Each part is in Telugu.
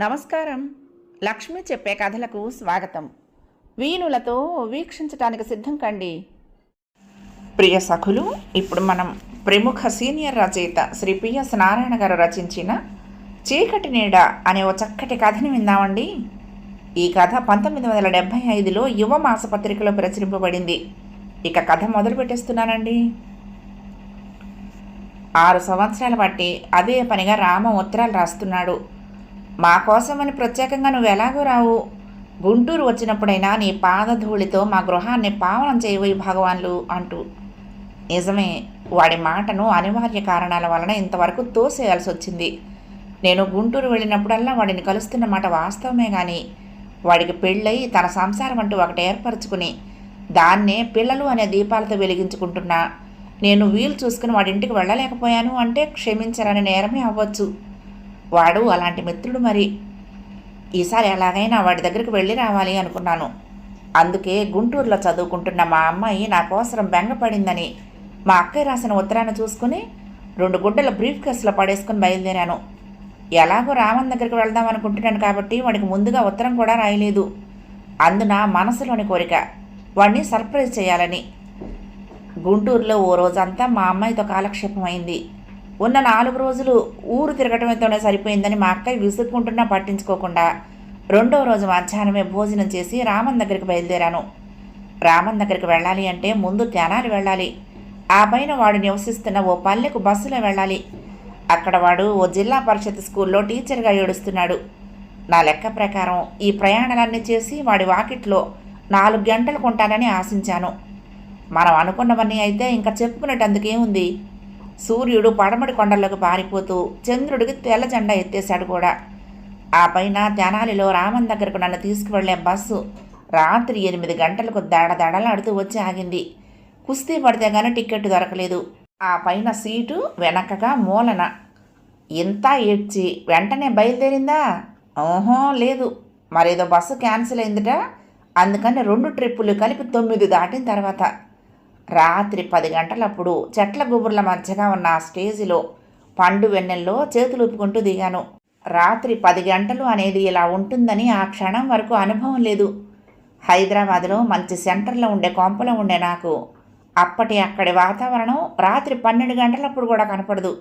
నమస్కారం. లక్ష్మి చెప్పే కథలకు స్వాగతం. వీణులతో వీక్షించటానికి సిద్ధం కండి. ప్రియ సఖులు ఇప్పుడు మనం ప్రముఖ సీనియర్ రచయిత శ్రీ పిఎస్ నారాయణ గారు రచించిన చీకటి నీడ అనే ఓ చక్కటి కథని విందామండి. ఈ కథ పంతొమ్మిది వందల డెబ్భై ఐదులో యువ మాసపత్రికలో ప్రచురింపబడింది. ఇక కథ మొదలు పెట్టేస్తున్నానండి. ఆరు సంవత్సరాల బట్టి అదే పనిగా రామ ఉత్తరాలు రాస్తున్నాడు. మా కోసమని ప్రత్యేకంగా నువ్వు ఎలాగో రావు. గుంటూరు వచ్చినప్పుడైనా నీ పాదధూళితో మా గృహాన్ని పావనం చేయబోయి భగవాన్లు అంటూ. నిజమే వాడి మాటను అనివార్య కారణాల వలన ఇంతవరకు తోసేయాల్సి వచ్చింది. నేను గుంటూరు వెళ్ళినప్పుడల్లా వాడిని కలుస్తున్న మాట వాస్తవమే కానీ వాడికి పెళ్ళై తన సంసారం అంటూ ఒకటి ఏర్పరచుకుని దాన్నే పిల్లలు అనే దీపాలతో వెలిగించుకుంటున్నా. నేను వీలు చూసుకుని వాడింటికి వెళ్ళలేకపోయాను అంటే క్షమించరని నేరమే అవ్వచ్చు. వాడు అలాంటి మిత్రుడు మరి. ఈసారి ఎలాగైనా వాడి దగ్గరికి వెళ్ళి రావాలి అనుకున్నాను. అందుకే గుంటూరులో చదువుకుంటున్న మా అమ్మాయి నా కోసరం బెంగపడిందని మా అక్కయ్య రాసిన ఉత్తరాన్ని చూసుకుని రెండు గుడ్డల బ్రీఫ్ కేసులో పడేసుకుని బయలుదేరాను. ఎలాగో రామన్ దగ్గరికి వెళ్దాం అనుకుంటున్నాను కాబట్టి వాడికి ముందుగా ఉత్తరం కూడా రాయలేదు. అందున మనసులోని కోరిక వాడిని సర్ప్రైజ్ చేయాలని. గుంటూరులో ఓ రోజంతా మా అమ్మాయితో కాలక్షేపం అయింది ఉన్న నాలుగు రోజులు ఊరు తిరగటంతోనే సరిపోయిందని మా అక్కయ్య విసుక్కుంటున్నా పట్టించుకోకుండా రెండో రోజు మధ్యాహ్నమే భోజనం చేసి రామన్ దగ్గరికి బయలుదేరాను. రామన్ దగ్గరికి వెళ్ళాలి అంటే ముందు తెనాలి వెళ్ళాలి. ఆ పైన వాడు నివసిస్తున్న ఓ పల్లెకు బస్సులో వెళ్ళాలి. అక్కడ వాడు ఓ జిల్లా పరిషత్ స్కూల్లో టీచర్గా ఏడుస్తున్నాడు. నా లెక్క ప్రకారం ఈ ప్రయాణాలన్నీ చేసి వాడి వాకిట్లో నాలుగు గంటలు కొంటానని ఆశించాను. మనం అనుకున్నవన్నీ అయితే ఇంకా చెప్పుకునేటందుకేముంది? సూర్యుడు పడమటి కొండల్లోకి పారిపోతూ చంద్రుడికి తెల్ల జెండా ఎత్తేశాడు కూడా. ఆ పైన తెనాలిలో రామన్ దగ్గరకు నన్ను తీసుకువెళ్ళే బస్సు రాత్రి ఎనిమిది గంటలకు దడదడలాడుతూ వచ్చి ఆగింది. కుస్తీ పడితే గానీ టికెట్ దొరకలేదు. ఆ పైన సీటు వెనకగా మూలన. ఇంత ఏడ్చి వెంటనే బయలుదేరిందా? ఓహో లేదు. మరేదో బస్సు క్యాన్సిల్ అయిందిట. అందుకని రెండు ట్రిప్పులు కలిపి తొమ్మిది దాటిన తర్వాత. రాత్రి పది గంటలప్పుడు చెట్ల గుబుర్ల మధ్యగా ఉన్న ఆ స్టేజిలో పండు వెన్నెల్లో చేతులు ఊపుకుంటూ దిగాను. రాత్రి పది గంటలు అనేది ఇలా ఉంటుందని ఆ క్షణం వరకు అనుభవం లేదు. హైదరాబాద్లో మంచి సెంటర్లో ఉండే కొంపలో ఉండే నాకు అప్పటి అక్కడి వాతావరణం రాత్రి పన్నెండు గంటలప్పుడు కూడా కనపడదు.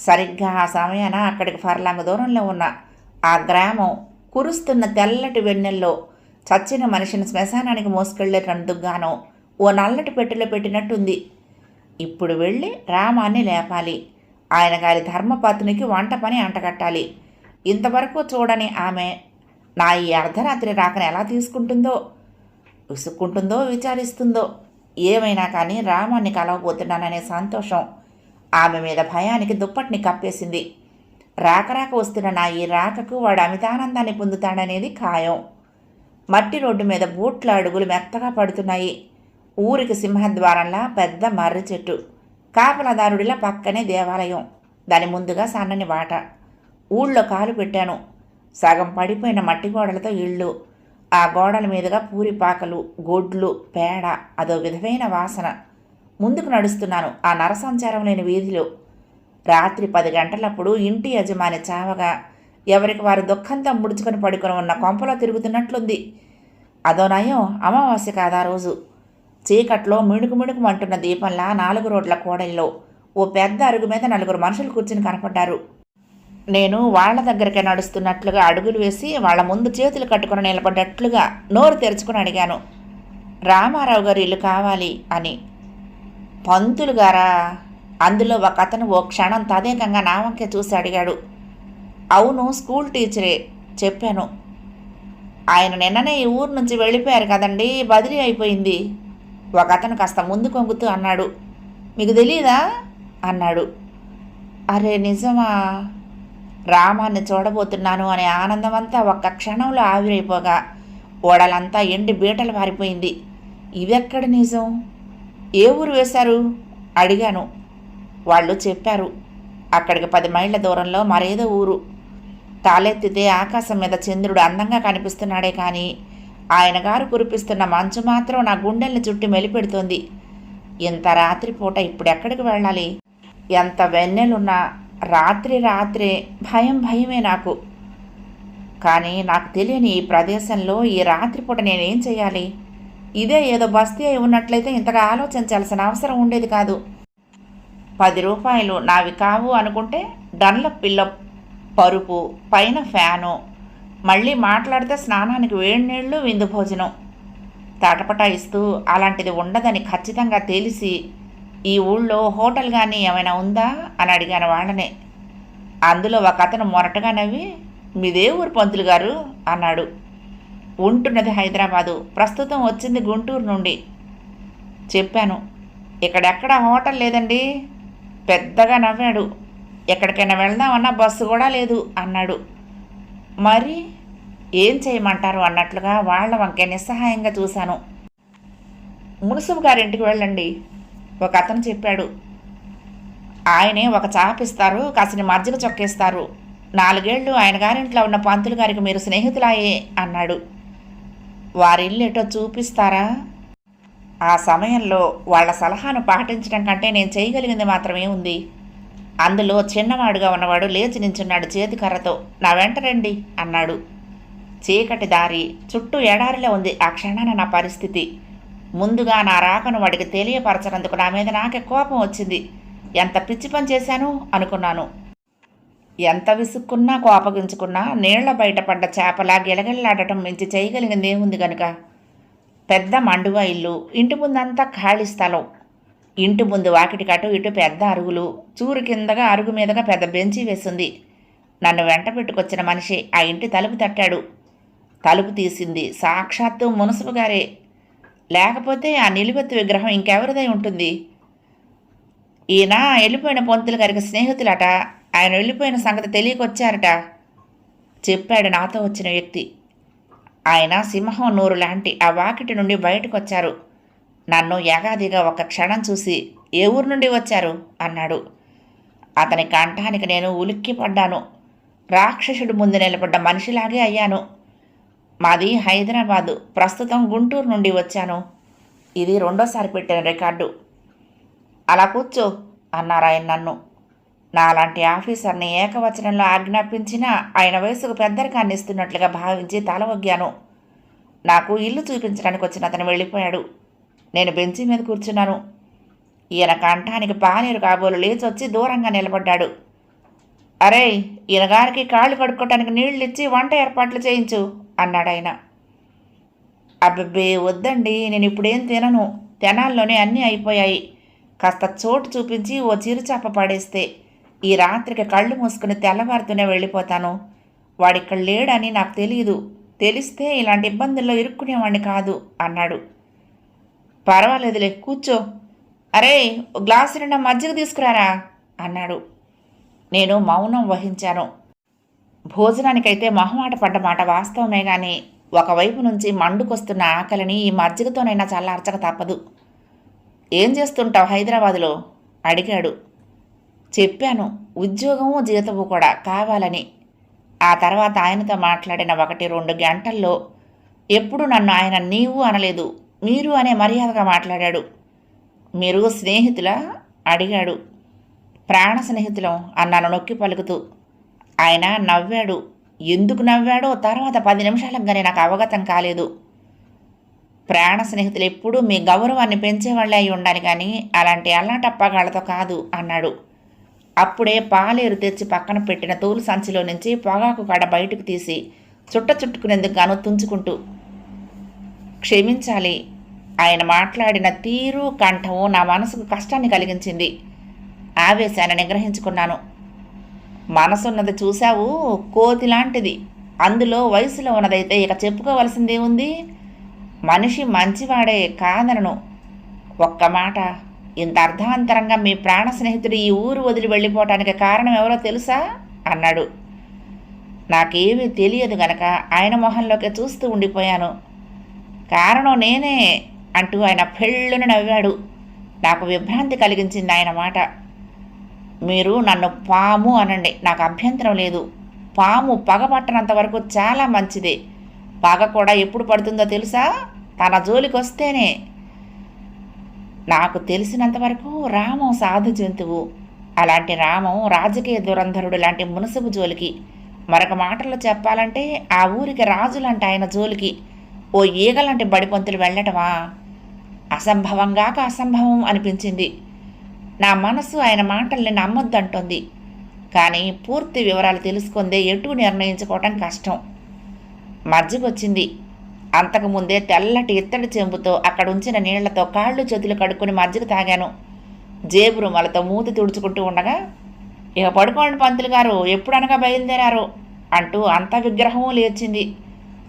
సరిగ్గా ఆ సమయాన అక్కడికి ఫర్లాంగ్ దూరంలో ఉన్న ఆ గ్రామం కురుస్తున్న తెల్లటి వెన్నెల్లో చచ్చిన మనిషిని శ్మశానానికి మోసుకెళ్ళేటందుకుగాను ఓ నల్లటి పెట్టెలో పెట్టినట్టుంది. ఇప్పుడు వెళ్ళి రామాన్ని లేపాలి. ఆయన గారి ధర్మపత్నికి వంట పని అంటగట్టాలి. ఇంతవరకు చూడని ఆమె నా ఈ అర్ధరాత్రి రాకను ఎలా తీసుకుంటుందో విసుక్కుంటుందో విచారిస్తుందో. ఏమైనా కానీ రామాన్ని కలవబోతున్నాననే సంతోషం ఆమె మీద భయానికి దుప్పటిని కప్పేసింది. రాకరాక రాక వస్తున్న నా ఈ రాకకు వాడు అమితానందాన్ని పొందుతాడనేది ఖాయం. మట్టి రోడ్డు మీద బూట్ల అడుగులు మెత్తగా పడుతున్నాయి. ఊరికి సింహద్వారంలా పెద్ద మర్రి చెట్టు. కాపలదారుడిలా పక్కనే దేవాలయం. దాని ముందుగా సన్నని బాట ఊళ్ళో కాలు పెట్టాను. సగం పడిపోయిన మట్టి గోడలతో ఇళ్ళు. ఆ గోడల మీదుగా పూరిపాకలు గొడ్లు పేడ అదో విధమైన వాసన. ముందుకు నడుస్తున్నాను. ఆ నరసంచారం లేని వీధిలో. రాత్రి పది గంటలప్పుడు ఇంటి యజమాని చావగా ఎవరికి వారు దుఃఖంతో ముడుచుకొని పడుకొని ఉన్న కొంపలో తిరుగుతున్నట్లుంది. అదో నయం అమావాస్య కాదా రోజు. చీకట్లో మిణుకు మిణుకుమంటున్న దీపంలా నాలుగు రోడ్ల కోడల్లో ఓ పెద్ద అరుగు మీద నలుగురు మనుషులు కూర్చుని కనపడ్డారు. నేను వాళ్ళ దగ్గరకే నడుస్తున్నట్లుగా అడుగులు వేసి వాళ్ళ ముందు చేతులు కట్టుకుని నిలబడ్డట్లుగా నోరు తెరుచుకుని అడిగాను. రామారావు గారు ఇల్లు కావాలి అని. పంతులు గారా? అందులో ఒక అతను ఓ క్షణం తదేకంగా నా వంకే చూసి అడిగాడు. అవును స్కూల్ టీచరే చెప్పాను. ఆయన నిన్ననే ఈ ఊరు నుంచి వెళ్ళిపోయారు కదండి బదిలీ అయిపోయింది. ఒక అతను కాస్త ముందు కొంగుతూ అన్నాడు మీకు తెలియదా అన్నాడు. అరే నిజమా? రామాన్ని చూడబోతున్నాను అనే ఆనందమంతా ఒక్క క్షణంలో ఆవిరైపోగా ఓడలంతా ఎండి బీటలు పారిపోయింది ఇవెక్కడ నిజం? ఏ ఊరు వేశారు? అడిగాను. వాళ్ళు చెప్పారు అక్కడికి పది మైళ్ళ దూరంలో మరేదో ఊరు. తాలెత్తితే ఆకాశం మీద చంద్రుడు అందంగా కనిపిస్తున్నాడే కానీ ఆయన గారు కురిపిస్తున్న మంచు మాత్రం నా గుండెల్ని చుట్టి మెలిపెడుతుంది. ఇంత రాత్రిపూట ఇప్పుడు ఎక్కడికి వెళ్ళాలి? ఎంత వెన్నెలున్నా రాత్రి రాత్రే భయం భయమే నాకు. కానీ నాకు తెలియని ఈ ప్రదేశంలో ఈ రాత్రిపూట నేనేం చేయాలి? ఇదే ఏదో బస్తీ అయి ఉన్నట్లయితే ఇంతగా ఆలోచించాల్సిన అవసరం ఉండేది కాదు. పది రూపాయలు నావి కావు అనుకుంటే డన్ల పిల్ల పరుపు పైన ఫ్యాను మళ్ళీ మాట్లాడితే స్నానానికి వేడి నీళ్ళు విందు భోజనం. తటపటాయిస్తూ అలాంటిది ఉండదని ఖచ్చితంగా తెలిసి ఈ ఊళ్ళో హోటల్ కానీ ఏమైనా ఉందా? అని అడిగాను వాళ్ళనే. అందులో ఒక అతను మొరటగా నవ్వి మీదే ఊరు పంతులు గారు? అన్నాడు. ఉంటున్నది హైదరాబాదు. ప్రస్తుతం వచ్చింది గుంటూరు నుండి. చెప్పాను. ఇక్కడెక్కడ హోటల్ లేదండి? పెద్దగా నవ్వాడు. ఎక్కడికైనా వెళ్దామన్నా బస్సు కూడా లేదు. అన్నాడు. మరి ఏం చేయమంటారు అన్నట్లుగా వాళ్ళ వంకే నిస్సహాయంగా చూశాను. మునుసుపు గారింటికి వెళ్ళండి. ఒక అతను చెప్పాడు. ఆయనే ఒక చాపిస్తారు కాసిని మజ్జిగ చొక్కేస్తారు. నాలుగేళ్ళు ఆయన గారింట్లో ఉన్న పంతులు గారికి మీరు స్నేహితులాయే అన్నాడు. వారి ఎటో చూపిస్తారా? ఆ సమయంలో వాళ్ళ సలహాను పాటించడం కంటే నేను చేయగలిగింది మాత్రమే ఉంది. అందులో చిన్నవాడుగా ఉన్నవాడు లేచి నించున్నాడు చేతికర్రతో నా వెంట రండి అన్నాడు. చీకటి దారి చుట్టూ ఎడారిలో ఉంది. ఆ క్షణాన నా పరిస్థితి. ముందుగా నా రాకను వాడికి తెలియపరచనందుకు నా మీద నాకే కోపం వచ్చింది. ఎంత పిచ్చి పని చేశాను? అనుకున్నాను. ఎంత విసుక్కున్నా కోపగించుకున్నా నీళ్ళ బయటపడ్డ చేపలా గిలగిల్లాడటం మించి చేయగలిగింది ఏముంది గనుక? పెద్ద మండువా ఇల్లు. ఇంటి ముందంతా ఖాళీ స్థలం. ఇంటి ముందు వాకిటి అటు ఇటు పెద్ద అరుగులు. చూరు కిందగా అరుగు మీదగా పెద్ద బెంచి వేసింది. నన్ను వెంట పెట్టుకొచ్చిన మనిషి ఆ ఇంటి తలుపు తట్టాడు. తలుపు తీసింది. సాక్షాత్తు మునసుపు గారే. లేకపోతే ఆ నిలువెత్తు విగ్రహం ఇంకెవరిదై ఉంటుంది? ఈయన వెళ్ళిపోయిన పొంతుల గారికి స్నేహితులట. ఆయన వెళ్ళిపోయిన సంగతి తెలియకొచ్చారట. చెప్పాడు నాతో వచ్చిన వ్యక్తి. ఆయన సింహం నూరు లాంటి ఆ వాకిటి నుండి బయటకొచ్చారు. నన్ను యాగాదిగా ఒక క్షణం చూసి ఏ ఊరు నుండి వచ్చారు? అన్నాడు. అతని కంఠానికి నేను ఉలిక్కి పడ్డాను. ముందు నిలబడ్డ మనిషిలాగే అయ్యాను. మాది హైదరాబాదు. ప్రస్తుతం గుంటూరు నుండి వచ్చాను. ఇది రెండోసారి పెట్టిన రికార్డు. అలా కూర్చో అన్నారు ఆయన నన్ను. నాలాంటి ఆఫీసర్ని ఏకవచనంలో ఆజ్ఞాపించినా ఆయన వయసుకు పెద్దరికాన్ని ఇస్తున్నట్లుగా భావించి తల వగ్గాను నాకు ఇల్లు చూపించడానికి వచ్చిన అతను వెళ్ళిపోయాడు. నేను బెంచి మీద కూర్చున్నాను. ఈయన కంఠానికి పానీరు కాబోలు లేచి వచ్చి దూరంగా నిలబడ్డాడు. అరే ఈయన గారికి కాళ్ళు కడుక్కోవటానికి నీళ్ళు ఇచ్చి వంట ఏర్పాట్లు చేయించు అన్నాడు ఆయన. అబ్బబ్బే వద్దండి నేను ఇప్పుడేం తినను. తెనాల్లోనే అన్నీ అయిపోయాయి. కాస్త చోటు చూపించి ఓ చిరుచాప పడేస్తే ఈ రాత్రికి కళ్ళు మూసుకుని తెల్లవారుతూనే వెళ్ళిపోతాను. వాడిక్కడ లేడని నాకు తెలియదు తెలిస్తే ఇలాంటి ఇబ్బందుల్లో ఇరుక్కునేవాడిని కాదు అన్నాడు. పర్వాలేదులే కూర్చో. అరే ఓ గ్లాస్ నిండా మజ్జిగ తీసుకురారా? అన్నాడు. నేను మౌనం వహించాను. భోజనానికైతే మొహమాట పడ్డ మాట వాస్తవమే కానీ ఒకవైపు నుంచి మండుకొస్తున్న ఆకలిని ఈ మజ్జిగతోనైనా చల్లార్చక తప్పదు. ఏం చేస్తుంటావు హైదరాబాదులో? అడిగాడు. చెప్పాను ఉద్యోగము జీతము కూడా కావాలని. ఆ తర్వాత ఆయనతో మాట్లాడిన ఒకటి రెండు గంటల్లో ఎప్పుడు నన్ను ఆయన నీవు అనలేదు. మీరు అనే మర్యాదగా మాట్లాడాడు. మీరు స్నేహితులా? అడిగాడు. ప్రాణ స్నేహితులం అన్నాను నొక్కి పలుకుతూ. ఆయన నవ్వాడు. ఎందుకు నవ్వాడో తర్వాత పది నిమిషాలకు కానీ నాకు అవగతం కాలేదు. ప్రాణ స్నేహితులు ఎప్పుడూ మీ గౌరవాన్ని పెంచేవాళ్ళే అయి ఉండాలి కానీ అలాంటి అల్లాటప్పగాళ్ళతో కాదు అన్నాడు. అప్పుడే పాలేరు తెచ్చి పక్కన పెట్టిన తోలు సంచిలో నుంచి పొగాకు కాడ బయటకు తీసి చుట్ట చుట్టుకునేందుకు గాను తుంచుకుంటూ క్షమించాలి. ఆయన మాట్లాడిన తీరు కంఠము నా మనసుకు కష్టాన్ని కలిగించింది. ఆవేశాన్ని నిగ్రహించుకున్నాను. మనసున్నది చూశావు కోతి లాంటిది అందులో వయసులో ఉన్నదైతే ఇక చెప్పుకోవలసిందే ఉంది. మనిషి మంచివాడే కాదనను. ఒక్క మాట ఇంత అర్ధాంతరంగా మీ ప్రాణ స్నేహితుడు ఈ ఊరు వదిలి వెళ్ళిపోవటానికి కారణం ఎవరో తెలుసా? అన్నాడు. నాకేమీ తెలియదు గనక ఆయన మొహంలోకి చూస్తూ ఉండిపోయాను. కారణం నేనే అంటూ ఆయన పెళ్ళున నవ్వాడు. నాకు విభ్రాంతి కలిగించింది ఆయన మాట. మీరు నన్ను పాము అనండి. నాకు అభ్యంతరం లేదు. పాము పగపట్టనంత వరకు చాలా మంచిది. పగ కూడా ఎప్పుడు పడుతుందో తెలుసా? తన జోలికి వస్తేనే నాకు తెలిసినంతవరకు రామం సాధు జంతువు. అలాంటి రామం రాజకీయ దురంధరుడు లాంటి మునసబు జోలికి. మరొక మాటల్లో చెప్పాలంటే ఆ ఊరికి రాజులంట ఆయన జోలికి. ఓ ఈగలాంటి బడిపంతులు వెళ్ళటమా? అసంభవంగాక అసంభవం అనిపించింది. నా మనసు ఆయన మాటల్ని నమ్మొద్దంటోంది. కానీ పూర్తి వివరాలు తెలుసుకుందే ఎటు నిర్ణయించుకోవటం కష్టం. మజ్జిగొచ్చింది. అంతకుముందే తెల్లటి ఇత్తడి చెంబుతో అక్కడ ఉంచిన నీళ్ళతో కాళ్ళు చేతులు కడుక్కుని మజ్జిగ తాగాను. జేబు రుమాలతో మూతి తుడుచుకుంటూ ఉండగా ఇక పడుకోండి పంతులు గారు ఎప్పుడనగా బయలుదేరారు? అంటూ అంత విగ్రహం లేచింది.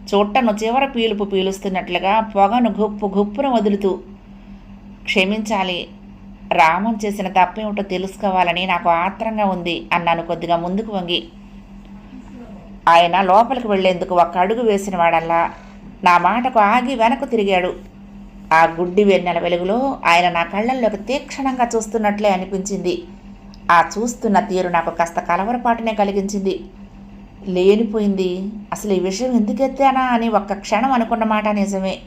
చుట్టను చివర పీలుపు పీలుస్తున్నట్లుగా పొగను గుప్పు గుప్పున వదులుతూ క్షమించాలి. రామం చేసిన తప్పేమిటో తెలుసుకోవాలని నాకు ఆత్రంగా ఉంది అన్నాను కొద్దిగా ముందుకు వంగి. ఆయన లోపలికి వెళ్ళేందుకు ఒక అడుగు వేసిన వాడల్లా నా మాటకు ఆగి వెనక్కు తిరిగాడు. ఆ గుడ్డి వెన్నెల వెలుగులో ఆయన నా కళ్ళల్లోకి తీక్షణంగా చూస్తున్నట్లే అనిపించింది. ఆ చూస్తున్న తీరు నాకు కాస్త కలవరపాటునే కలిగించింది. లేనిపోయింది. అసలు ఈ విషయం ఎందుకు ఎత్తానా అని ఒక్క క్షణం అనుకున్న మాట నిజమే.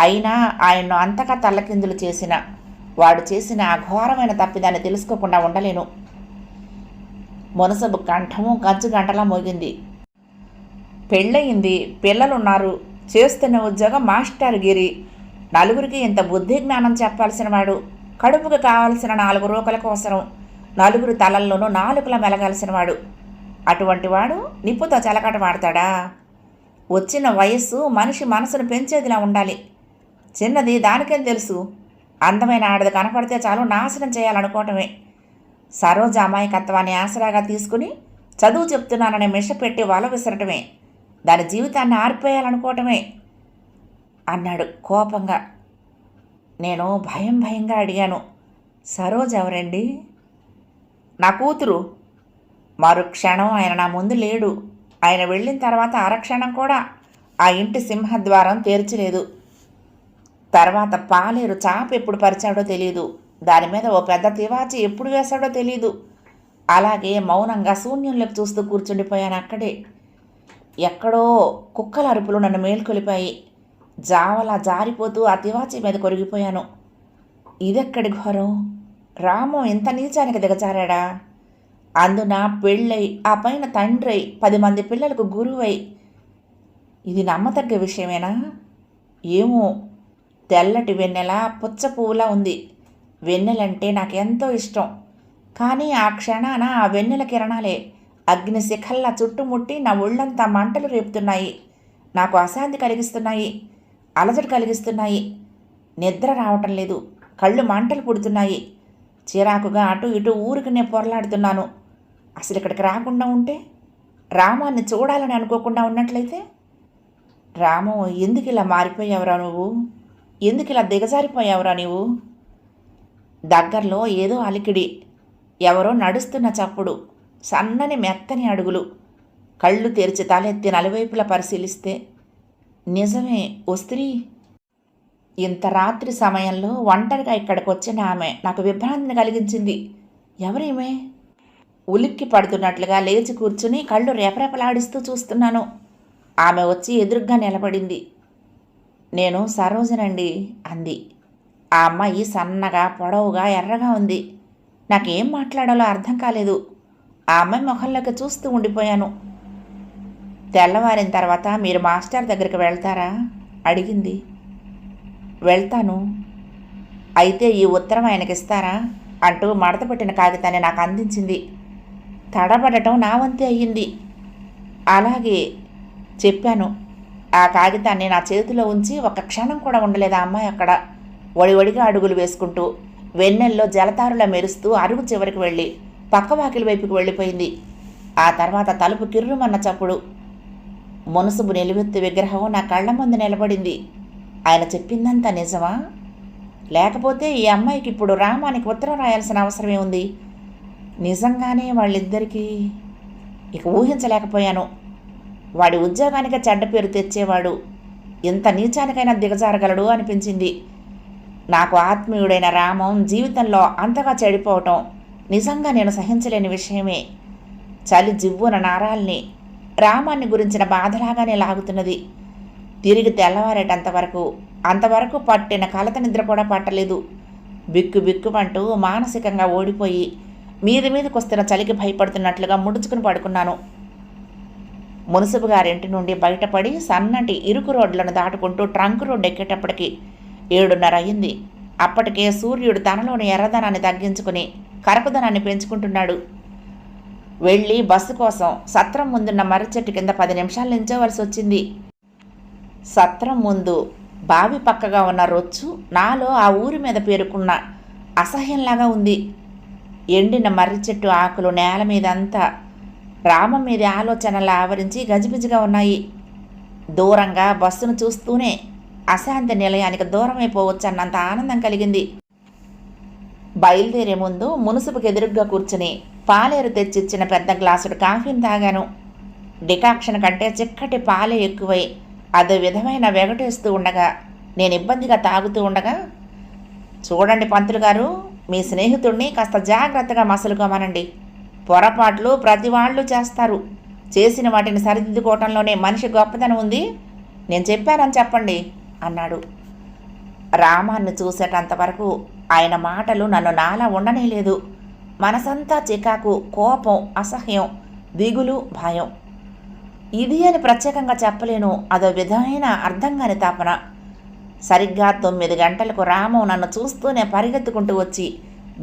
అయినా ఆయన్ను అంతగా తల్లకిందులు చేసిన వాడు చేసిన అఘోరమైన తప్పిదాన్ని తెలుసుకోకుండా ఉండలేను. మునసబు కంఠము గంచు గంటలా మోగింది. పెళ్ళయింది పిల్లలున్నారు. చేస్తున్న ఉద్యోగం మాస్టర్ గిరి. నలుగురికి ఇంత బుద్ధి జ్ఞానం చెప్పాల్సిన వాడు కడుపుకు కావలసిన నాలుగు రూకల కోసరం నలుగురు తలల్లోనూ నాలుగుల మెలగాల్సిన వాడు. అటువంటి వాడు నిప్పుతో చలకట వాడతాడా? వచ్చిన వయస్సు మనిషి మనసును పెంచేదిలా ఉండాలి. చిన్నది దానికేం తెలుసు? అందమైన ఆడది కనపడితే చాలు నాశనం చేయాలనుకోవటమే. సరోజ అమాయకత్వాన్ని ఆసరాగా తీసుకుని చదువు చెప్తున్నాననే మిష పెట్టి వల విసరటమే. దాని జీవితాన్ని ఆర్పేయాలనుకోవటమే అన్నాడు కోపంగా. నేను భయం భయంగా అడిగాను. సరోజ్ ఎవరండి? నా కూతురు మరుక్షణం ఆయన నా ముందు లేడు. ఆయన వెళ్ళిన తర్వాత అరక్షణం కూడా ఆ ఇంటి సింహద్వారం తెరచలేదు. తర్వాత పాలేరు చాప ఎప్పుడు పరిచాడో తెలియదు దాని మీద ఓ పెద్ద తివాచి ఎప్పుడు వేశాడో తెలియదు అలాగే మౌనంగా శూన్యంలోకి చూస్తూ కూర్చుండిపోయాను అక్కడే. ఎక్కడో కుక్కల అరుపులు నన్ను మేల్కొలిపాయి. జావలా జారిపోతూ ఆ తివాచి మీద కొరిగిపోయాను. ఇదెక్కడి ఘోరం? రాము ఇంత నీచానికి దిగజారాడా? అందున పెళ్ళై ఆ పైన తండ్రై పది మంది పిల్లలకు గురువై. ఇది నమ్మతగ్గ విషయమేనా? ఏమో తెల్లటి వెన్నెల పుచ్చ పువ్వులా ఉంది. వెన్నెలంటే నాకెంతో ఇష్టం. కానీ ఆ క్షణాన ఆ వెన్నెల కిరణాలే. అగ్నిశిఖల్లా చుట్టుముట్టి నా ఒళ్ళంతా మంటలు రేపుతున్నాయి. నాకు అశాంతి కలిగిస్తున్నాయి. అలజడి కలిగిస్తున్నాయి. నిద్ర రావటం లేదు. కళ్ళు మంటలు పుడుతున్నాయి. చిరాకుగా అటు ఇటు ఊరికినే పొరలాడుతున్నాను. అసలు ఇక్కడికి రాకుండా ఉంటే రామాన్ని చూడాలని అనుకోకుండా ఉన్నట్లయితే? రాము ఎందుకు ఇలా మారిపోయావురా నువ్వు? ఎందుకు ఇలా దిగజారిపోయావురా నీవు? దగ్గరలో ఏదో అలికిడి ఎవరో నడుస్తున్న చప్పుడు సన్నని మెత్తని అడుగులు కళ్ళు తెరిచి తలెత్తి నలువైపులా పరిశీలిస్తే నిజమే ఓ స్త్రీ ఇంత రాత్రి సమయంలో ఒంటరిగా ఇక్కడికి వచ్చిన ఆమె నాకు విభ్రాంతిని కలిగించింది. ఎవరేమే? ఉలిక్కి పడుతున్నట్లుగా లేచి కూర్చుని కళ్ళు రేపరేపలాడిస్తూ చూస్తున్నాను. ఆమె వచ్చి ఎదురుగ్గా నిలబడింది. నేను సరోజనండి అంది. ఆ అమ్మాయి సన్నగా పొడవుగా ఎర్రగా ఉంది. నాకేం మాట్లాడాలో అర్థం కాలేదు. ఆ అమ్మాయి ముఖంలోకి చూస్తూ ఉండిపోయాను. తెల్లవారిన తర్వాత మీరు మాస్టర్ దగ్గరికి వెళ్తారా? అడిగింది. వెళ్తాను. అయితే ఈ ఉత్తరం ఆయనకి ఇస్తారా అంటూ మడతపెట్టిన కాగితాన్ని నాకు అందించింది. తడబడటం నా వంతే అయ్యింది. అలాగే చెప్పాను. ఆ కాగితాన్ని నా చేతిలో ఉంచి ఒక క్షణం కూడా ఉండలేదు ఆ అమ్మాయి అక్కడ? ఒడివడిగా అడుగులు వేసుకుంటూ వెన్నెల్లో జలతారులా మెరుస్తూ అరుగు చివరికి వెళ్ళి పక్క వాకిలి వైపుకి వెళ్ళిపోయింది. ఆ తర్వాత తలుపు కిర్రుమన్న చప్పుడు. మునుసుబు నిలువెత్తు విగ్రహం నా కళ్ళ ముందు నిలబడింది. ఆయన చెప్పిందంతా నిజమా? లేకపోతే ఈ అమ్మాయికి ఇప్పుడు రామానికి ఉత్తరం రాయాల్సిన అవసరమే ఉంది? నిజంగానే వాళ్ళిద్దరికీ ఇక ఊహించలేకపోయాను. వాడి ఉద్యోగానికి చెడ్డ పేరు తెచ్చేవాడు ఎంత నీచానికైనా దిగజారగలడు అనిపించింది. నాకు ఆత్మీయుడైన రామం జీవితంలో అంతగా చెడిపోవటం నిజంగా నేను సహించలేని విషయమే. చలి జివ్వున నారాల్ని రామాన్ని గురించిన బాధలాగానే లాగుతున్నది. తిరిగి తెల్లవారేటంతవరకు అంతవరకు పట్టిన కలత నిద్ర కూడా పట్టలేదు. బిక్కు బిక్కుమంటూ మానసికంగా ఓడిపోయి మీది మీదకు వస్తున్న చలికి భయపడుతున్నట్లుగా ముడుచుకుని పడుకున్నాను. మున్సిపు గారింటి నుండి బయటపడి సన్నటి ఇరుకు రోడ్లను దాటుకుంటూ ట్రంక్ రోడ్డు ఎక్కేటప్పటికి ఏడున్నర అయింది. అప్పటికే సూర్యుడు తనలోని ఎర్రదనాన్ని తగ్గించుకుని కరపుదనాన్ని పెంచుకుంటున్నాడు. వెళ్ళి బస్సు కోసం సత్రం ముందున్న మర్రి చెట్టు కింద పది నిమిషాలు నించోవలసి వచ్చింది సత్రం ముందు బావి పక్కగా ఉన్న రొచ్చు నాలో ఆ ఊరి మీద పేరుకున్న అసహ్యంలాగా ఉంది. ఎండిన మర్రి చెట్టు ఆకులు నేల మీదంతా రామం మీద ఆలోచనలు ఆవరించి గజిబిజిగా ఉన్నాయి. దూరంగా బస్సును చూస్తూనే అశాంతి నిలయానికి దూరమైపోవచ్చన్నంత ఆనందం కలిగింది. బయలుదేరే ముందు మునుసుపుకి ఎదురుగ్గా కూర్చుని పాలేరు తెచ్చిచ్చిన పెద్ద గ్లాసుడు కాఫీని తాగాను. డికాక్షన్ కంటే చిక్కటి పాలే ఎక్కువై అదో విధమైన వెగటేస్తూ ఉండగా నేను ఇబ్బందిగా తాగుతూ ఉండగా చూడండి పంతులు గారు మీ స్నేహితుడిని కాస్త జాగ్రత్తగా మసలుకోమనండి. పొరపాట్లు ప్రతి వాళ్ళు చేస్తారు. చేసిన వాటిని సరిదిద్దుకోవటంలోనే మనిషి గొప్పదనం ఉంది. నేను చెప్పానని చెప్పండి అన్నాడు. రామాన్ని చూసేటంతవరకు ఆయన మాటలు నన్ను నాలా ఉండనేలేదు. మనసంతా చికాకు కోపం అసహ్యం దిగులు భయం. ఇది అని ప్రత్యేకంగా చెప్పలేను. అదో విధమైన అర్థం కాని తాపన. సరిగ్గా తొమ్మిది గంటలకు రామం నన్ను చూస్తూనే పరిగెత్తుకుంటూ వచ్చి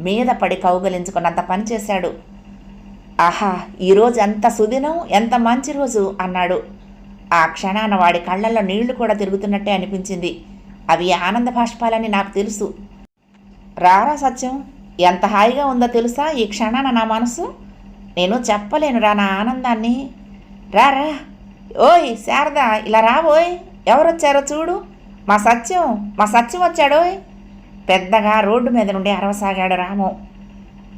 మీద పడి కౌగలించుకున్నంత పనిచేశాడు ఆహా ఈరోజు ఎంత సుదినం ఎంత మంచి రోజు అన్నాడు. ఆ క్షణాన వాడి కళ్ళల్లో నీళ్ళు కూడా తిరుగుతున్నట్టే అనిపించింది. అవి ఆనంద బాష్పాలని నాకు తెలుసు. రారా సత్యం ఎంత హాయిగా ఉందో తెలుసా ఈ క్షణాన నా మనసు? నేను చెప్పలేను రా నా ఆనందాన్ని. రా రా. ఓయ్ శారద ఇలా రాబోయ్ ఎవరొచ్చారో చూడు. మా సత్యం మా సత్యం వచ్చాడోయ్ పెద్దగా రోడ్డు మీద నుండి అరవసాగాడు రాము.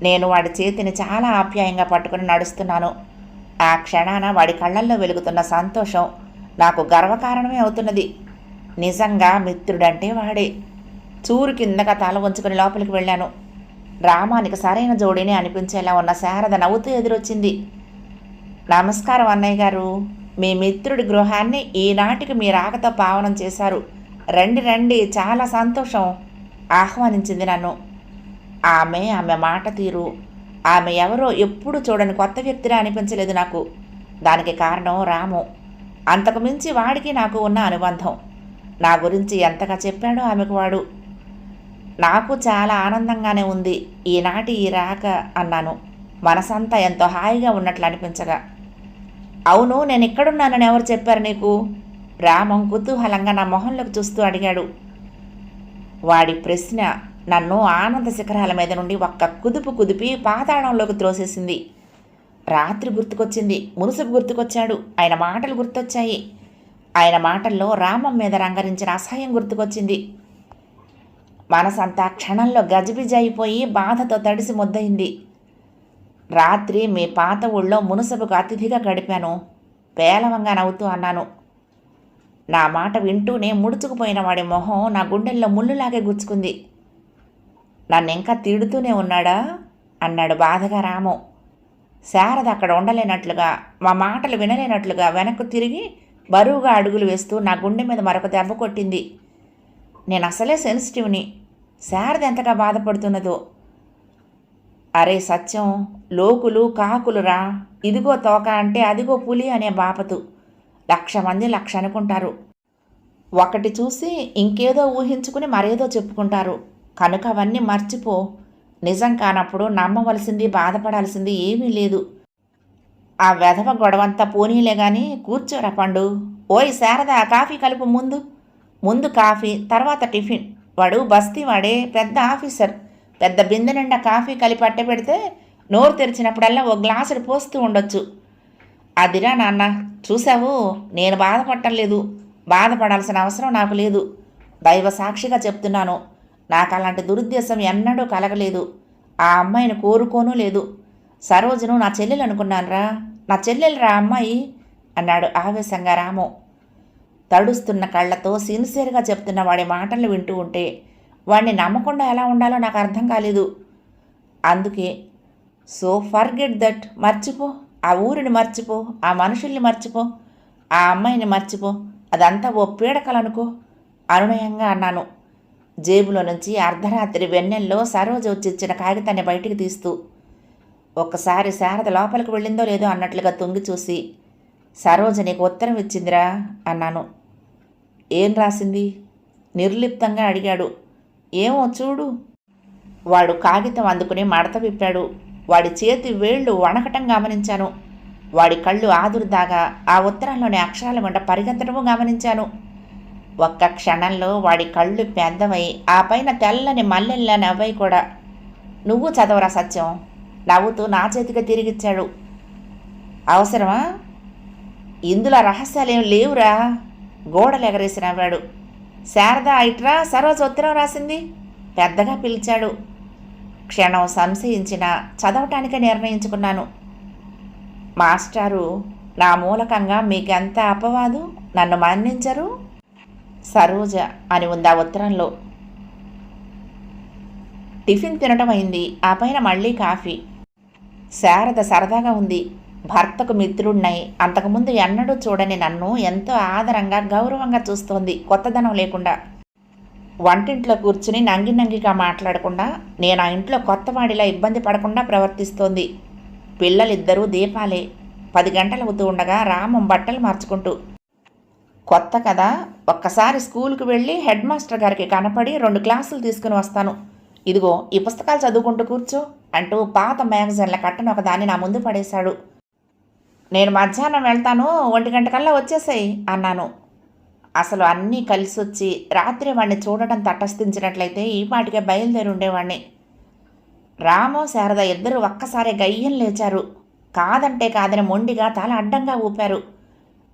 నేను వాడి చేతిని చాలా ఆప్యాయంగా పట్టుకుని నడుస్తున్నాను. ఆ క్షణాన వాడి కళ్ళల్లో వెలుగుతున్న సంతోషం నాకు గర్వకారణమే అవుతున్నది. నిజంగా మిత్రుడంటే వాడే. చూరు కిందగా తల ఉంచుకుని లోపలికి వెళ్ళాను. రామానికి సరైన జోడిని అనిపించేలా ఉన్న శారద నవ్వుతూ ఎదురొచ్చింది. నమస్కారం అన్నయ్య గారు. మీ మిత్రుడి గృహాన్ని ఈనాటికి మీ రాకతో పావనం చేశారు. రండి రండి చాలా సంతోషం ఆహ్వానించింది నన్ను. ఆమె ఆమె మాట తీరు. ఆమె ఎవరో ఎప్పుడు చూడని కొత్త వ్యక్తిలా అనిపించలేదు నాకు. దానికి కారణం రాము. అంతకు మించి వాడికి నాకు ఉన్న అనుబంధం. నా గురించి ఎంతగా చెప్పాడో ఆమెకు వాడు. నాకు చాలా ఆనందంగానే ఉంది. ఈనాటి ఈ రాక అన్నాను. మనసంతా ఎంతో హాయిగా ఉన్నట్లు అనిపించగా. అవును నేను ఎక్కడున్నానని ఎవరు చెప్పారు నీకు? రామం కుతూహలంగా నా మొహంలోకి చూస్తూ అడిగాడు. వాడి ప్రశ్న నన్ను ఆనంద శిఖరాల మీద నుండి ఒక్క కుదుపు కుదిపి పాతాళంలోకి త్రోసేసింది. రాత్రి గుర్తుకొచ్చింది. మునుసుపు గుర్తుకొచ్చాడు. ఆయన మాటలు గుర్తొచ్చాయి. ఆయన మాటల్లో రామం మీద రంగరించిన అసహ్యం గుర్తుకొచ్చింది. మనసంతా క్షణంలో గజిబిజి అయిపోయి బాధతో తడిసి ముద్దయింది. రాత్రి మీ పాత ఊళ్ళో మునుసపుకు అతిథిగా గడిపాను. పేలవంగా నవ్వుతూ అన్నాను. నా మాట వింటూనే ముడుచుకుపోయిన వాడి మొహం నా గుండెల్లో ముళ్ళులాగే గుచ్చుకుంది. నన్ను ఇంకా తిడుతూనే ఉన్నాడా? అన్నాడు బాధగా రాము. శారద అక్కడ ఉండలేనట్లుగా మా మాటలు వినలేనట్లుగా వెనక్కు తిరిగి బరువుగా అడుగులు వేస్తూ నా గుండె మీద మరొక దెబ్బ కొట్టింది. నేను అసలే సెన్సిటివ్ని. శారద ఎంతగా బాధపడుతున్నదో. అరే సత్యం లోకులు కాకులురా. ఇదిగో తోక అంటే అదిగో పులి అనే బాపతు. లక్ష మంది లక్ష అనుకుంటారు. ఒకటి చూసి ఇంకేదో ఊహించుకుని మరేదో చెప్పుకుంటారు. కనుక అవన్నీ మర్చిపో. నిజం కానప్పుడు నమ్మవలసింది బాధపడాల్సింది ఏమీ లేదు. ఆ వెధవ గొడవంతా పోనీలే గాని కూర్చోరా పండు. ఓయ్ శారద కాఫీ కలుపు ముందు. ముందు కాఫీ తర్వాత టిఫిన్. వాడు బస్తీవాడే పెద్ద ఆఫీసర్. పెద్ద బిందె నిండా కాఫీ కలిపి అట్ట పెడితే నోరు తెరిచినప్పుడల్లా ఓ గ్లాసుడు పోస్తూ ఉండొచ్చు. అదిరా నాన్న చూసావు నేను బాధపడటం లేదు బాధపడాల్సిన అవసరం నాకు లేదు. దైవ సాక్షిగా చెప్తున్నాను. నాకు అలాంటి దురుద్దేశం ఎన్నడూ కలగలేదు. ఆ అమ్మాయిని కోరుకోనూ లేదు. సరోజును నా చెల్లెలు అనుకున్నానురా. నా చెల్లెలురా అమ్మాయి? అన్నాడు ఆవేశంగా రాము. తడుస్తున్న కళ్ళతో సిన్సియర్గా చెప్తున్న వాడి మాటలు వింటూ ఉంటే వాడిని నమ్మకుండా ఎలా ఉండాలో నాకు అర్థం కాలేదు. అందుకే సో ఫర్గెట్ దట్ మర్చిపో. ఆ ఊరిని మర్చిపో. ఆ మనుషుల్ని మర్చిపో. ఆ అమ్మాయిని మర్చిపో. అదంతా ఓ పీడకలనుకో. అనునయంగా అన్నాను. జేబులో నుంచి అర్ధరాత్రి వెన్నెల్లో సరోజ వచ్చిచ్చిన కాగితాన్ని బయటికి తీస్తూ ఒక్కసారి శారద లోపలికి వెళ్ళిందో లేదో అన్నట్లుగా తొంగి చూసి సరోజ నీకు ఉత్తరం ఇచ్చిందిరా అన్నాను. ఏం రాసింది? నిర్లిప్తంగా అడిగాడు. ఏమో చూడు. వాడు కాగితం అందుకుని మడత విప్పాడు. వాడి చేతి వేళ్ళు వణకటం గమనించాను. వాడి కళ్ళు ఆదురుదాగా ఆ ఉత్తరంలోని అక్షరాల వెంట పరిగెత్తడము గమనించాను. ఒక్క క్షణంలో వాడి కళ్ళు పెద్దవై ఆ పైన తెల్లని మల్లెల్లా నవ్వై కూడా. నువ్వు చదవరా సత్యం నవ్వుతూ నా చేతికి తిరిగిచ్చాడు. అవసరమా? ఇందులో రహస్యాలేం లేవురా గోడలు ఎగరేసి నవ్వాడు. శారద ఐట్రా సరోజ్ ఉత్తరం రాసింది? పెద్దగా పిలిచాడు. క్షణం సంశయించిన చదవటానికే నిర్ణయించుకున్నాను. మాస్టారు నా మూలకంగా మీకెంత అపవాదు? నన్ను మన్నించరు? సరోజ అని ఉంది ఆ ఉత్తరంలో. టిఫిన్ తినటం అయింది. ఆ పైన మళ్ళీ కాఫీ. శారద సరదాగా ఉంది. భర్తకు మిత్రుడినై అంతకుముందు ఎన్నడూ చూడని నన్ను ఎంతో ఆదరంగా గౌరవంగా చూస్తోంది కొత్తదనం లేకుండా. వంటింట్లో కూర్చుని నంగి నంగిగా మాట్లాడకుండా నేను ఆ ఇంట్లో కొత్తవాడిలా ఇబ్బంది పడకుండా ప్రవర్తిస్తోంది. పిల్లలిద్దరూ దీపాలే. పది గంటలు అవుతూ ఉండగా రామం బట్టలు మార్చుకుంటూ కొత్త కదా ఒక్కసారి స్కూల్కి వెళ్ళి హెడ్ మాస్టర్ గారికి కనపడి రెండు క్లాసులు తీసుకుని వస్తాను. ఇదిగో ఈ పుస్తకాలు చదువుకుంటూ కూర్చో అంటూ పాత మ్యాగజైన్ల కట్టను ఒక దాన్ని నా ముందు పడేశాడు. నేను మధ్యాహ్నం వెళ్తాను ఒంటి గంటకల్లా వచ్చేసాయి అన్నాను. అసలు అన్నీ కలిసి వచ్చి రాత్రి వాడిని చూడటం తటస్థించినట్లయితే ఈ పాటికే బయలుదేరి ఉండేవాడిని రాము శారద ఇద్దరు ఒక్కసారి గయ్యం లేచారు. కాదంటే కాదని మొండిగా తల అడ్డంగా ఊపారు.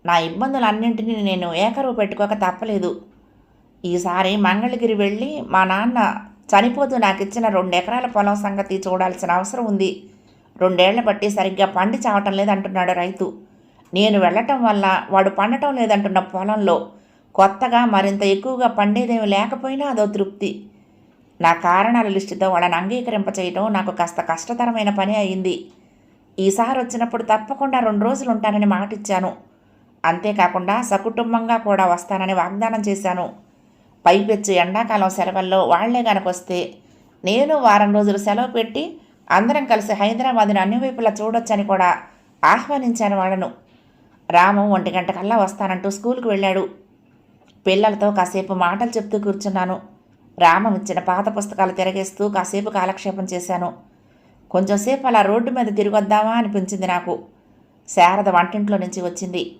నా ఇబ్బందులన్నింటినీ నేను ఏకరువు పెట్టుకోక తప్పలేదు. ఈసారి మంగళగిరి వెళ్ళి మా నాన్న చనిపోతూ నాకు ఇచ్చిన రెండు ఎకరాల పొలం సంగతి చూడాల్సిన అవసరం ఉంది. రెండేళ్ళ బట్టి సరిగ్గా పండి చావటం లేదంటున్నాడు రైతు. నేను వెళ్ళటం వల్ల వాడు పండటం లేదంటున్న పొలంలో కొత్తగా మరింత ఎక్కువగా పండేదేమి లేకపోయినా అదో తృప్తి. నా కారణాల లిస్టుతో వాళ్ళని అంగీకరింపచేయటం నాకు కాస్త కష్టతరమైన పని అయింది. ఈసారి వచ్చినప్పుడు తప్పకుండా రెండు రోజులు ఉంటానని మాటిచ్చాను. అంతేకాకుండా సకుటుంబంగా కూడా వస్తానని వాగ్దానం చేశాను. పైపెచ్చు ఎండాకాలం సెలవుల్లో వాళ్ళే గనకొస్తే నేను వారం రోజులు సెలవు పెట్టి అందరం కలిసి హైదరాబాద్ని అన్ని వైపులా చూడొచ్చని కూడా ఆహ్వానించాను వాళ్ళను. రాము ఒంటి గంటకల్లా వస్తానంటూ స్కూల్కి వెళ్ళాడు. పిల్లలతో కాసేపు మాటలు చెప్తూ కూర్చున్నాను. రామం ఇచ్చిన పాత పుస్తకాలు తిరగేస్తూ కాసేపు కాలక్షేపం చేశాను. కొంచెంసేపు అలా రోడ్డు మీద తిరిగొద్దామా అనిపించింది నాకు. శారద వంటింట్లో నుంచి వచ్చింది.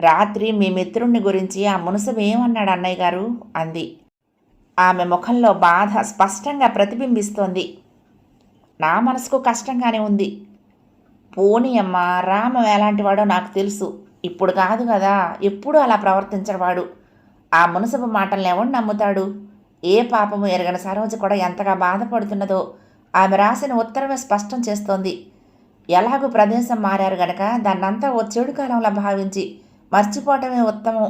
రాత్రి మీ మిత్రుణ్ణి గురించి ఆ మునసబు ఏమన్నాడు అన్నయ్య గారు? అంది. ఆమె ముఖంలో బాధ స్పష్టంగా ప్రతిబింబిస్తోంది. నా మనసుకు కష్టంగానే ఉంది. పోనీ అమ్మ రామం ఎలాంటివాడో నాకు తెలుసు. ఇప్పుడు కాదు కదా ఎప్పుడు అలా ప్రవర్తించవాడు ఆ మునసపు మాటల్ని ఎవడు నమ్ముతాడు? ఏ పాపము ఎరగని సరోజ కూడా ఎంతగా బాధపడుతున్నదో ఆమె రాసిన ఉత్తరమే స్పష్టం చేస్తోంది. ఎలాగూ ప్రదేశం మారారు గనక దాన్నంతా ఓ చెడు కాలంలో భావించి మర్చిపోవటమే ఉత్తమం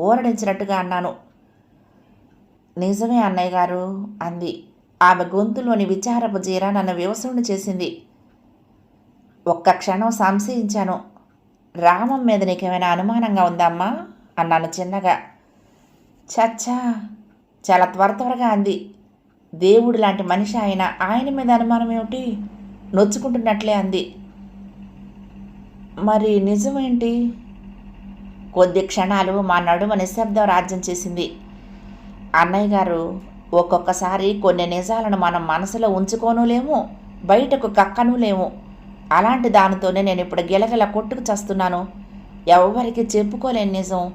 ఊరడించినట్టుగా అన్నాను. నిజమే అన్నయ్య గారు అంది. ఆమె గొంతులోని విచారపు జీర నన్ను వివసుని చేసింది. ఒక్క క్షణం సంశయించాను. రామం మీద నీకేమైనా అనుమానంగా ఉందమ్మా? అన్నాను చిన్నగా. చచ్చా! చాలా త్వర త్వరగా అంది. దేవుడు లాంటి మనిషి ఆయన. ఆయన మీద అనుమానం ఏమిటి? నొచ్చుకుంటున్నట్లే అంది. మరి నిజమేంటి? కొద్ది క్షణాలు మా నడుమ నిశ్శబ్దం రాజ్యం చేసింది. అన్నయ్య గారు ఒక్కొక్కసారి కొన్ని నిజాలను మనం మనసులో ఉంచుకోను లేము బయటకు కక్కను లేము అలాంటి దానితోనే నేను ఇప్పుడు గిలగిల కొట్టుకు చస్తున్నాను. ఎవరికి చెప్పుకోలేని నిజం.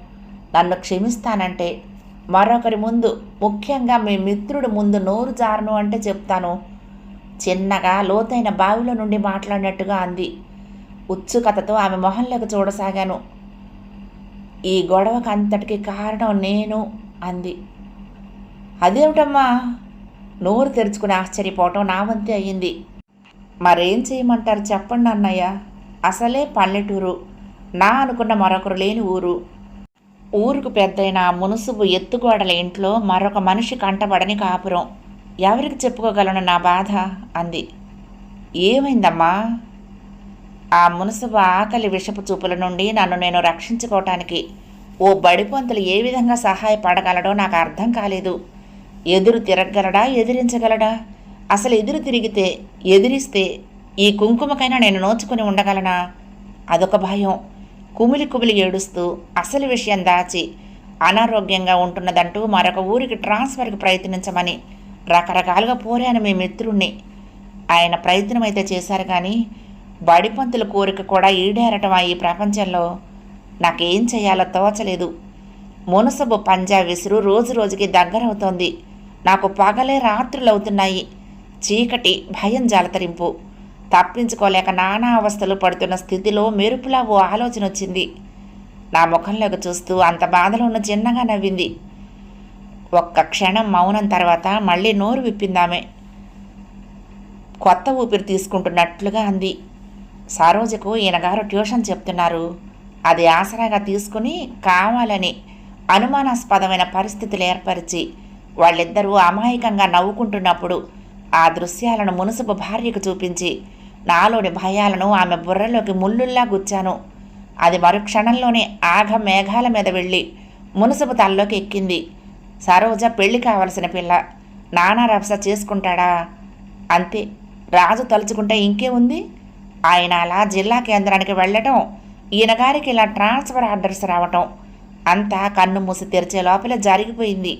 నన్ను క్షమిస్తానంటే మరొకరి ముందు ముఖ్యంగా మీ మిత్రుడు ముందు నోరు జారను అంటే చెప్తాను. చిన్నగా లోతైన బావిలో నుండి మాట్లాడినట్టుగా అంది. ఉత్సుకతతో ఆమె మొహంలోకి చూడసాగాను. ఈ గొడవకు అంతటికి కారణం నేను అంది. అదేమిటమ్మా? నోరు తెరుచుకుని ఆశ్చర్యపోవటం నా వంతే అయ్యింది. మరేం చేయమంటారు చెప్పండి అన్నయ్య. అసలే పల్లెటూరు. నా అనుకున్న మరొకరు లేని ఊరు. ఊరుకు పెద్దయిన మునుసుబు ఎత్తుగోడల ఇంట్లో మరొక మనిషి కంటబడని కాపురం. ఎవరికి చెప్పుకోగలను నా బాధ? అంది. ఏమైందమ్మా? ఆ మునుసుబు ఆకలి విషపు చూపుల నుండి నన్ను నేను రక్షించుకోవటానికి ఓ బడిపంతులు ఏ విధంగా సహాయపడగలడో నాకు అర్థం కాలేదు. ఎదురు తిరగలడా ఎదిరించగలడా? అసలు ఎదురు తిరిగితే ఎదిరిస్తే ఈ కుంకుమకైనా నేను నోచుకుని ఉండగలనా? అదొక భయం. కుమిలి కుమిలి ఏడుస్తూ అసలు విషయం దాచి అనారోగ్యంగా ఉంటున్నదంటూ మరొక ఊరికి ట్రాన్స్ఫర్కి ప్రయత్నించమని రకరకాలుగా పోరాను మీ మిత్రుణ్ణి. ఆయన ప్రయత్నం అయితే చేశారు కానీ బడిపంతుల కోరిక కూడా ఈడేరటం ఈ ప్రపంచంలో? నాకేం చేయాలో తోచలేదు. మునసబు పంజా విసురు రోజు రోజుకి దగ్గరవుతోంది. నాకు పగలే రాత్రులు అవుతున్నాయి చీకటి భయం జాలతరింపు. తప్పించుకోలేక నానా అవస్థలు పడుతున్న స్థితిలో మెరుపులా ఓ ఆలోచన వచ్చింది. నా ముఖంలోకి చూస్తూ అంత బాధలో ఉన్న చిన్నగా నవ్వింది. ఒక్క క్షణం మౌనం తర్వాత మళ్ళీ నోరు విప్పిందామే. కొత్త ఊపిరి తీసుకుంటున్నట్లుగా అంది. సరోజకు ఈయనగారు ట్యూషన్ చెప్తున్నారు. అది ఆసరాగా తీసుకుని కావాలని అనుమానాస్పదమైన పరిస్థితులు ఏర్పరిచి వాళ్ళిద్దరూ అమాయకంగా నవ్వుకుంటున్నప్పుడు ఆ దృశ్యాలను మునుసుపు భార్యకు చూపించి నాలోని భయాలను ఆమె బుర్రలోకి ముళ్ళుల్లా గుచ్చాను. అది మరుక్షణంలోనే ఆఘ మేఘాల మీద వెళ్ళి మునుసుపు తల్లోకి ఎక్కింది. సరోజ పెళ్ళి కావలసిన పిల్ల నానా రభస చేసుకుంటాడా? అంతే రాజు తలుచుకుంటే ఇంకే ఉంది ఆయన అలా జిల్లా కేంద్రానికి వెళ్ళటం ఈయన గారికి ఇలా ట్రాన్స్ఫర్ ఆర్డర్స్ రావటం అంతా కన్ను మూసి తెరిచే లోపల జరిగిపోయింది.